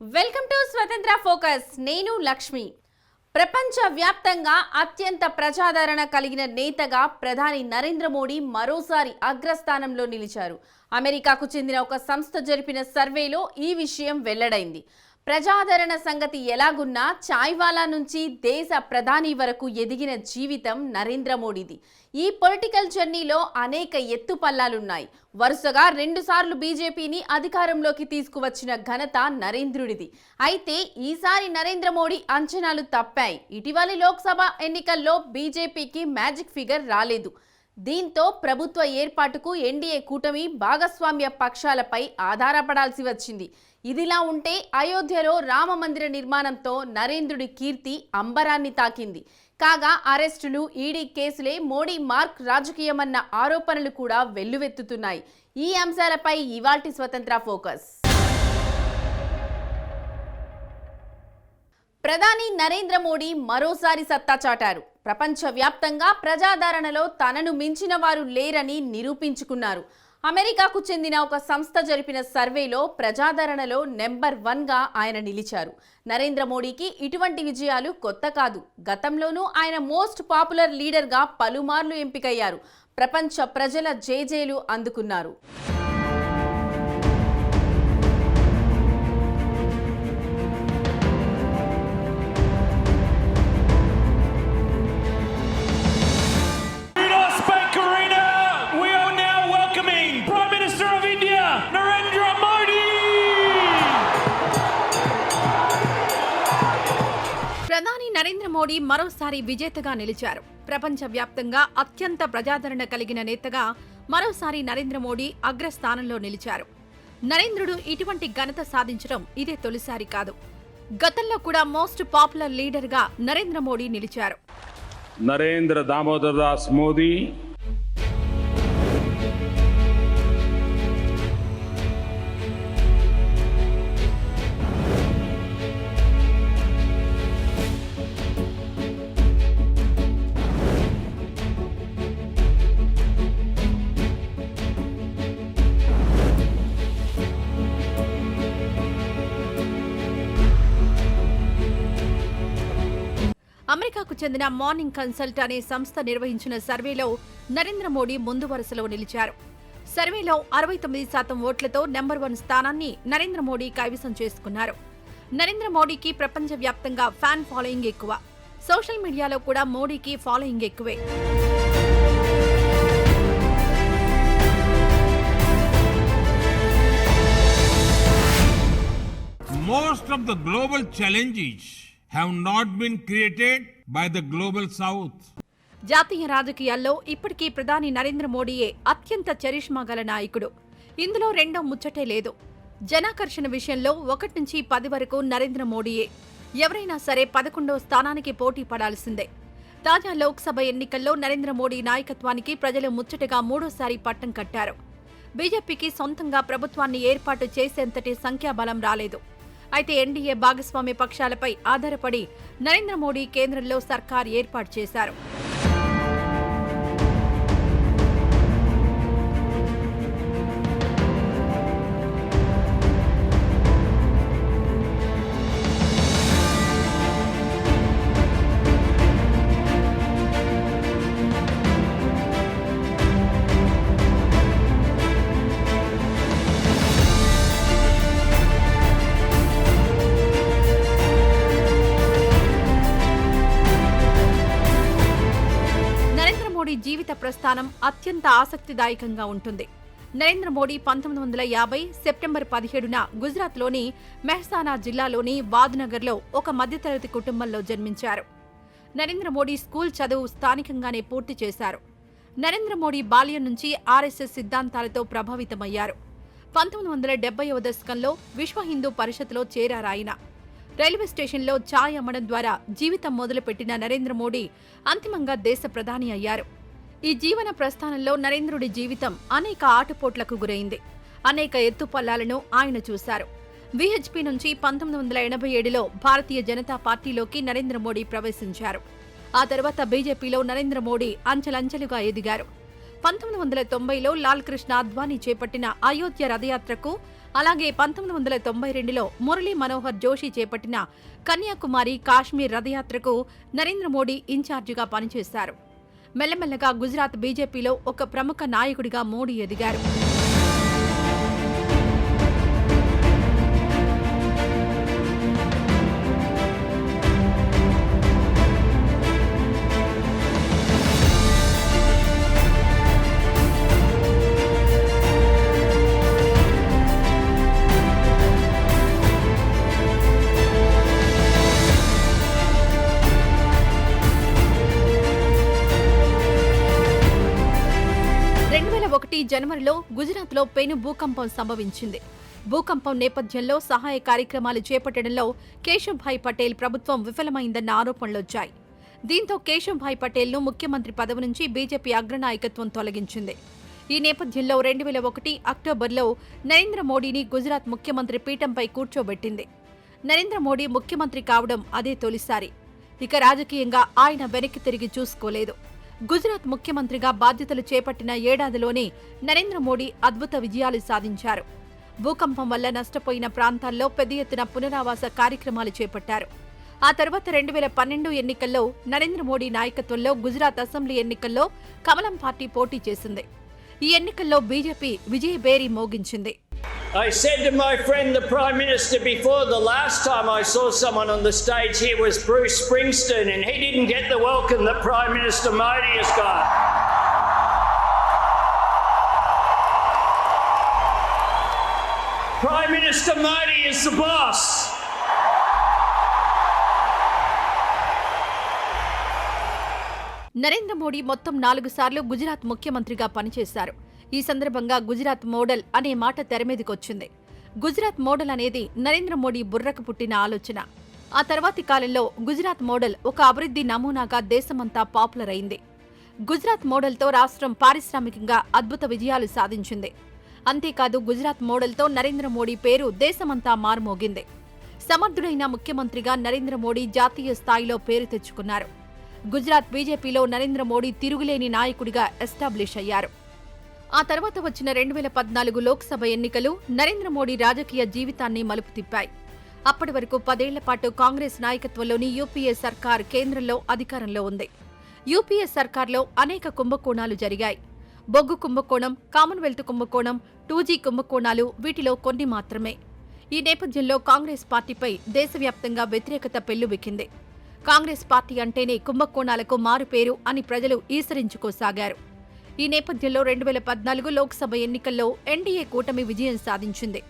Welcome to స్వతంత్ర focus. నేను లక్ష్మి. ప్రపంచ వ్యాప్తంగా అత్యంత ప్రజాదరణ కలిగిన నేతగా ప్రధాని నరేంద్ర మోడీ మరోసారి అగ్రస్థానంలో నిలిచారు. అమెరికాకు చెందిన ఒక సంస్థ జరిపిన సర్వేలో ఈ విషయం వెల్లడైంది. ప్రజాదరణ సంగతి ఎలాగున్నా చాయ్వాలా నుంచి దేశ ప్రధాని వరకు ఎదిగిన జీవితం నరేంద్ర మోడీది. ఈ పొలిటికల్ జర్నీలో అనేక ఎత్తుపల్లాలున్నాయి. వరుసగా రెండుసార్లు బీజేపీని అధికారంలోకి తీసుకువచ్చిన ఘనత నరేంద్రుడిది. అయితే ఈసారి నరేంద్ర మోడీ అంచనాలు తప్పాయి. ఇటీవలి లోక్సభ ఎన్నికల్లో బీజేపీకి మ్యాజిక్ ఫిగర్ రాలేదు. దీంతో ప్రభుత్వ ఏర్పాటుకు ఎన్డీఏ కూటమి భాగస్వామ్య పక్షాలపై ఆధారపడాల్సి వచ్చింది. ఇదిలా ఉంటే అయోధ్యలో రామ మందిర నిర్మాణంతో నరేంద్రుడి కీర్తి అంబరాన్ని తాకింది. కాగా అరెస్టులు ఈడీ కేసులే మోడీ మార్క్ రాజకీయమన్న ఆరోపణలు కూడా వెల్లువెత్తుతున్నాయి. ఈ అంశాలపై ఇవాల్టి స్వతంత్ర ఫోకస్. ప్రధాని నరేంద్ర మోడీ మరోసారి సత్తా చాటారు. ప్రపంచవ్యాప్తంగా ప్రజాదరణలో తనను మించిన వారు లేరని నిరూపించుకున్నారు. అమెరికాకు చెందిన ఒక సంస్థ జరిపిన సర్వేలో ప్రజాదరణలో నెంబర్ వన్గా ఆయన నిలిచారు. నరేంద్ర మోడీకి ఇటువంటి విజయాలు కొత్త కాదు. గతంలోనూ ఆయన మోస్ట్ పాపులర్ లీడర్గా పలుమార్లు ఎంపికయ్యారు. ప్రపంచ ప్రజల జేజేలు అందుకున్నారు. నరేంద్ర మోడీ మరోసారి విజేతగా నిలిచారు. ప్రపంచ వ్యాప్తంగా అత్యంత ప్రజాదరణ కలిగిన నేతగా మరోసారి నరేంద్ర మోడీ అగ్రస్థానంలో నిలిచారు. నరేంద్రుడు ఇటువంటి ఘనత సాధించడం ఇదే తొలిసారి కాదు. గతంలో కూడా మోస్ట్ పాపులర్ లీడర్గా నరేంద్ర మోడీ నిలిచారు. నరేంద్ర దామోదర్ దాస్ మోదీ చెందిన మార్నింగ్ కన్సల్ట్ అనే సంస్థ నిర్వహించిన సర్వేలో నరేంద్ర మోడీ ముందు వరుసలో నిలిచారు. సర్వేలో అరవై తొమ్మిది శాతం ఓట్లతో నెంబర్ వన్ స్థానాన్ని నరేంద్ర మోడీ కైవసం చేసుకున్నారు. నరేంద్ర మోడీకి ప్రపంచవ్యాప్తంగా ఫ్యాన్ ఫాలోయింగ్ ఎక్కువ. సోషల్ మీడియాలో కూడా మోడీకి ఫాలోయింగ్ ఎక్కువే. Most of the global challenges have not been created by the global south జాతీయ రాజకీయాల్లో ఇప్పటికీ ప్రధాని నరేంద్ర మోడీయే అత్యంత చరిష్మా గల నాయకుడు. ఇందులో రెండో ముచ్చటే లేదు. జనాకర్షణ విషయంలో ఒకటి నుంచి పది వరకు నరేంద్ర మోడీయే. ఎవరైనా సరే పదకొండో స్థానానికి పోటీ పడాల్సిందే. తాజా లోక్సభ ఎన్నికల్లో నరేంద్ర మోడీ నాయకత్వానికి ప్రజలు ముచ్చటగా మూడోసారి పట్టం కట్టారు. బీజేపీకి సొంతంగా ప్రభుత్వాన్ని ఏర్పాటు చేసేంతటి సంఖ్యాబలం రాలేదు. అయితే ఎన్డీఏ భాగస్వామ్య పక్షాలపై ఆధారపడి నరేంద్ర మోడీ కేంద్రంలో సర్కార్ ఏర్పాటు చేశారు. మోడీ ప్రస్థానం అత్యంత ఆసక్తిదాయకంగా ఉంటుంది. నరేంద్ర మోడీ పంతొమ్మిది వందల యాభై సెప్టెంబర్ పదిహేడున గుజరాత్లోని మెహసానా జిల్లాలోని వాద్నగర్లో ఒక మధ్యతరగతి కుటుంబంలో జన్మించారు. నరేంద్ర మోడీ స్కూల్ చదువు స్థానికంగానే పూర్తి చేశారు. నరేంద్ర మోడీ బాల్యం నుంచి ఆర్ఎస్ఎస్ సిద్ధాంతాలతో ప్రభావితమయ్యారు. పంతొమ్మిది వందల డెబ్బైవ దశకంలో విశ్వ హిందూ పరిషత్లో చేరారాయన రైల్వే స్టేషన్లో ఛాయ్ అమ్మడం ద్వారా జీవితం మొదలుపెట్టిన నరేంద్ర మోడీ అంతిమంగా దేశ ప్రధాని అయ్యారు. ఈ జీవన ప్రస్థానంలో నరేంద్రుడి జీవితం అనేక ఆటుపోట్లకు గురైంది. అనేక ఎత్తుపల్లాలను ఆయన చూశారు. విహెచ్పి నుంచి పంతొమ్మిది వందల ఎనభై ఏడులో భారతీయ జనతా పార్టీలోకి నరేంద్ర మోడీ ప్రవేశించారు. ఆ తర్వాత బీజేపీలో నరేంద్ర మోడీ అంచెలంచెలుగా ఎదిగారు. పంతొమ్మిది వందల తొంభైలో లాల్ కృష్ణ అద్వానీ చేపట్టిన అయోధ్య రథయాత్రకు అలాగే పంతొమ్మిది వందల తొంభై రెండులో మురళీ మనోహర్ జోషి చేపట్టిన కన్యాకుమారి కాశ్మీర్ రథయాత్రకు నరేంద్ర మోడీ ఇన్ఛార్జిగా పనిచేశారు. మెల్లమెల్లగా గుజరాత్ బీజేపీలో ఒక ప్రముఖ నాయకుడిగా మోడీ ఎదిగారు. జనవరిలో గుజరాత్లో పెను భూకంపం సంభవించింది. భూకంపం నేపథ్యంలో సహాయ కార్యక్రమాలు చేపట్టడంలో కేశవ్భాయ్ పటేల్ ప్రభుత్వం విఫలమైందన్న ఆరోపణలొచ్చాయి. దీంతో కేశవ్భాయ్ పటేల్ను ముఖ్యమంత్రి పదవి నుంచి బీజేపీ అగ్రనాయకత్వం తొలగించింది. ఈ నేపథ్యంలో రెండు వేల ఒకటి అక్టోబర్లో నరేంద్ర మోడీని గుజరాత్ ముఖ్యమంత్రి పీఠంపై కూర్చోబెట్టింది. నరేంద్ర మోడీ ముఖ్యమంత్రి కావడం అదే తొలిసారి. ఇక రాజకీయంగా ఆయన వెనక్కి తిరిగి చూసుకోలేదు. గుజరాత్ ముఖ్యమంత్రిగా బాధ్యతలు చేపట్టిన ఏడాదిలోనే నరేంద్ర మోడీ అద్భుత విజయాలు సాధించారు. భూకంపం వల్ల నష్టపోయిన ప్రాంతాల్లో పెద్ద ఎత్తున పునరావాస కార్యక్రమాలు చేపట్టారు. ఆ తర్వాత రెండు వేల పన్నెండు ఎన్నికల్లో నరేంద్ర మోడీ నాయకత్వంలో గుజరాత్ అసెంబ్లీ ఎన్నికల్లో కమలం పార్టీ పోటీ చేసింది. ఈ ఎన్నికల్లో బీజేపీ విజయ బేరీ మోగించింది. I said to my friend, the Prime Minister, before the last time I saw someone on the stage here was Bruce Springsteen, and he didn't get the welcome that Prime Minister Modi has got. Prime Minister Modi is the boss. Narendra Modi మొత్తం నాలుగు సార్లు గుజరాత్ ముఖ్యమంత్రిగా పనిచేశారు ఈ సందర్భంగా Gujarat model అనే మాట తెరమీదకొచ్చింది Gujarat model అనేది నరేంద్ర మోడీ బుర్రకు పుట్టిన ఆలోచన. ఆ తర్వాతి కాలంలో గుజరాత్ మోడల్ ఒక అభివృద్ధి నమూనాగా దేశమంతా పాపులర్ అయింది. గుజరాత్ మోడల్తో రాష్ట్రం పారిశ్రామికంగా అద్భుత విజయాలు సాధించింది. అంతేకాదు గుజరాత్ మోడల్తో నరేంద్ర మోడీ పేరు దేశమంతా మారుమోగింది. సమర్థుడైన ముఖ్యమంత్రిగా నరేంద్ర మోడీ జాతీయ స్థాయిలో పేరు తెచ్చుకున్నారు. గుజరాత్ బీజేపీలో నరేంద్ర మోడీ తిరుగులేని నాయకుడిగా ఎస్టాబ్లిష్ అయ్యారు. ఆ తర్వాత వచ్చిన రెండు వేల పద్నాలుగు లోక్సభ ఎన్నికలు నరేంద్ర మోడీ రాజకీయ జీవితాన్ని మలుపు తిప్పాయి. అప్పటి వరకు పదేళ్ళ పాటు కాంగ్రెస్ నాయకత్వంలోని యూపీఏ సర్కార్ కేంద్రంలో అధికారంలో ఉంది. యూపీఏ సర్కార్లో అనేక కుంభకోణాలు జరిగాయి. బొగ్గు కుంభకోణం కామన్వెల్త్ కుంభకోణం టూ జీ కుంభకోణాలు వీటిలో కొన్ని మాత్రమే. ఈ నేపథ్యంలో కాంగ్రెస్ పార్టీపై దేశవ్యాప్తంగా వ్యతిరేకత పెల్లుబిక్కింది కాంగ్రెస్ పార్టీ అంటేనే కుంభకోణాలకు మారుపేరు అని ప్రజలు ఈసరించుకోసాగారు. ఈ నేపథ్యంలో రెండు వేల పద్నాలుగు లోక్సభ ఎన్నికల్లో ఎన్డీఏ కూటమి విజయం సాధించింది.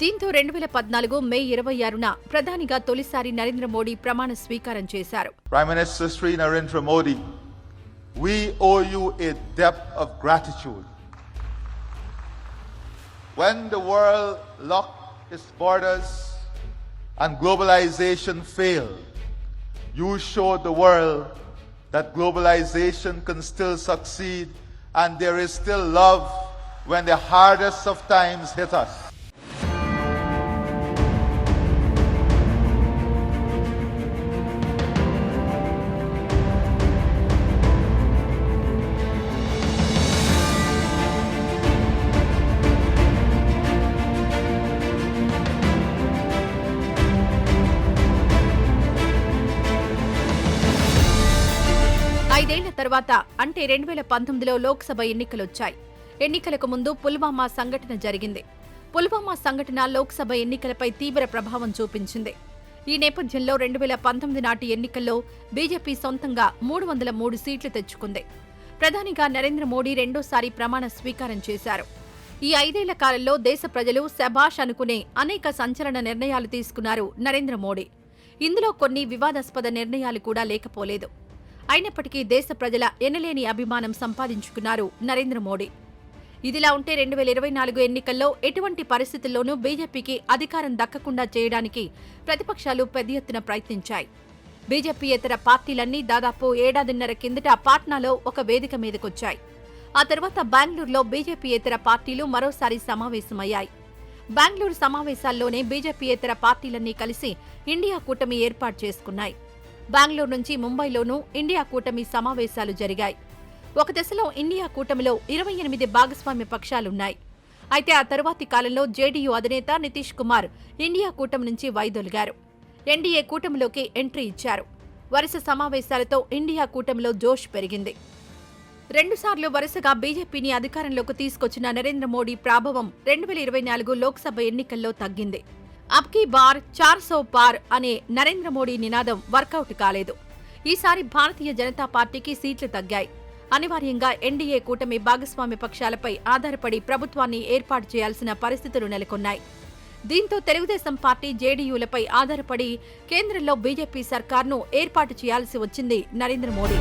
దీంతో రెండు వేల పద్నాలుగు మే ఇరవై ఆరున ప్రధానిగా తొలిసారి నరేంద్ర మోడీ ప్రమాణ స్వీకారం చేశారు. You showed the world that globalization can still succeed and there is still love when the hardest of times hit us. తర్వాత అంటే రెండు వేల పంతొమ్మిదిలో లోక్సభ ఎన్నికలొచ్చాయి. ఎన్నికలకు ముందు పుల్వామా సంఘటన జరిగింది. పుల్వామా సంఘటన లోక్సభ ఎన్నికలపై తీవ్ర ప్రభావం చూపించింది. ఈ నేపథ్యంలో రెండు వేల పంతొమ్మిది నాటి ఎన్నికల్లో బీజేపీ సొంతంగా మూడు వందల మూడు సీట్లు తెచ్చుకుంది. ప్రధానిగా నరేంద్ర మోడీ రెండోసారి ప్రమాణ స్వీకారం చేశారు. ఈ ఐదేళ్ళ కాలంలో దేశ ప్రజలు శభాష్ అనుకునే అనేక సంచలన నిర్ణయాలు తీసుకున్నారు నరేంద్ర మోడీ. ఇందులో కొన్ని వివాదాస్పద నిర్ణయాలు కూడా లేకపోలేదు. అయినప్పటికీ దేశ ప్రజల ఎనలేని అభిమానం సంపాదించుకున్నారు నరేంద్ర మోడీ. ఇదిలా ఉంటే రెండు వేల ఇరవై నాలుగు ఎన్నికల్లో ఎటువంటి పరిస్థితుల్లోనూ బీజేపీకి అధికారం దక్కకుండా చేయడానికి ప్రతిపక్షాలు పెద్ద ఎత్తున ప్రయత్నించాయి. బీజేపీయేతర పార్టీలన్నీ దాదాపు ఏడాదిన్నర కిందట పాట్నాలో ఒక వేదిక మీదకొచ్చాయి. ఆ తర్వాత బెంగళూరులో బీజేపీయేతర పార్టీలు మరోసారి సమావేశమయ్యాయి. బెంగళూరు సమావేశాల్లోనే బీజేపీయేతర పార్టీలన్నీ కలిసి ఇండియా కూటమి ఏర్పాటు చేసుకున్నాయి. బెంగళూరు నుంచి ముంబైలోనూ ఇండియా కూటమి సమావేశాలు జరిగాయి. ఒక దశలో ఇండియా కూటమిలో ఇరవై ఎనిమిది భాగస్వామ్య పక్షాలున్నాయి. అయితే ఆ తరువాతి కాలంలో జేడీయూ అధినేత నితీష్ కుమార్ ఇండియా కూటమి నుంచి వైదొలిగారు. ఎన్డీఏ కూటమిలోకి ఎంట్రీ ఇచ్చారు. వరుస సమావేశాలతో ఇండియా కూటమిలో జోష్ పెరిగింది. రెండుసార్లు వరుసగా బీజేపీని అధికారంలోకి తీసుకొచ్చిన నరేంద్ర మోడీ ప్రాభవం రెండు వేల ఇరవై నాలుగు లోక్సభ ఎన్నికల్లో తగ్గింది. అబ్కీ బార్ చార్ సో పార్ అనే నరేంద్ర మోడీ నినాదం వర్కౌట్ కాలేదు. ఈసారి భారతీయ జనతా పార్టీకి సీట్లు తగ్గాయి. అనివార్యంగా ఎన్డీఏ కూటమి భాగస్వామ్య పక్షాలపై ఆధారపడి ప్రభుత్వాన్ని ఏర్పాటు చేయాల్సిన పరిస్థితులు నెలకొన్నాయి. దీంతో తెలుగుదేశం పార్టీ జేడీయూలపై ఆధారపడి కేంద్రంలో బీజేపీ సర్కార్ను ఏర్పాటు చేయాల్సి వచ్చింది నరేంద్ర మోడీ.